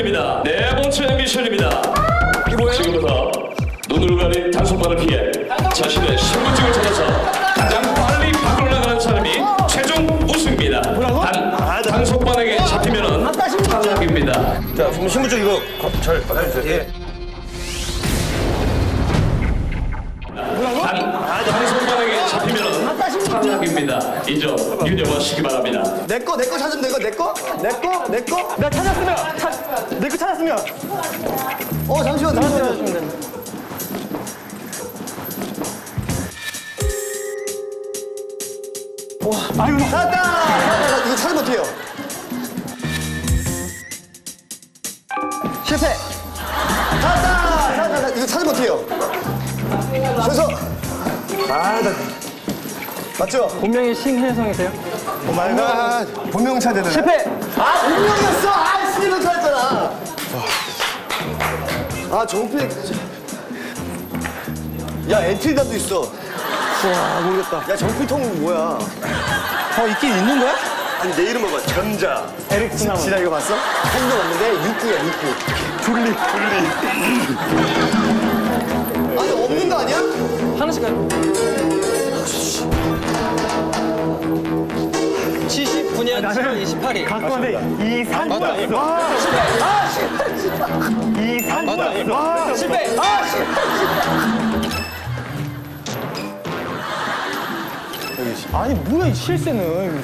미션입니다. 네 번째 미션입니다. 뭐야? 지금부터 눈으로 가린 단속반을 피해 자신의 신분증을 찾아서 가장 빨리 밖으로 나가는 사람이 최종 우승입니다. 뭐라고? 단, 아, 아, 아. 단속반에게 잡히면은 타작입니다. 자, 신분증 이거 잘 받아주세요. 예. 예. 탈락입니다. 이 점 유념하시기 바랍니다. 내 거, 내 거 찾으면 내 거, 내 거? 내 거? 내 거? 나 찾았으면 내 거 찾았으면 어, 잠시만, 잠시만. 아이고 찾았다! 찾았다! 이거 찾으면 어떡해요? 실패! 찾았다! 찾았다! 이거 찾으면 어떡해요? 그래서 아, 나 맞죠? 본명이 신혜성이세요? 오 마이 갓. 본명 찾아야 되네. 실패. 아, 본명이었어! 아, 스니를 찾았잖아. 아, 정필. 야, 엔트리단도 있어. 와, 모르겠다. 야, 정필통 뭐야? 어 있긴 있는 거야? 아니, 내 이름 봐봐. 전자. 에릭 지나 스나먼. 이거 봤어? 한도 없는데 육구야, 육구. 둘리, 둘리. 아니, 없는 거 아니야? 하나씩 가요. 79년 7월 28일. 갖고 왔는데 이 산도 없어. 이 산도 없어. 실패. 아니 뭐야 이 실세는.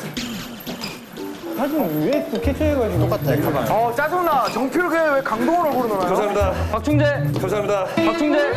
사진 왜또 캡처해가지고. 똑같다. 가만. 어 짜증나 정필게 왜 강동원을 부르노나요? 감사합니다. 박충재. 감사합니다. 박충재.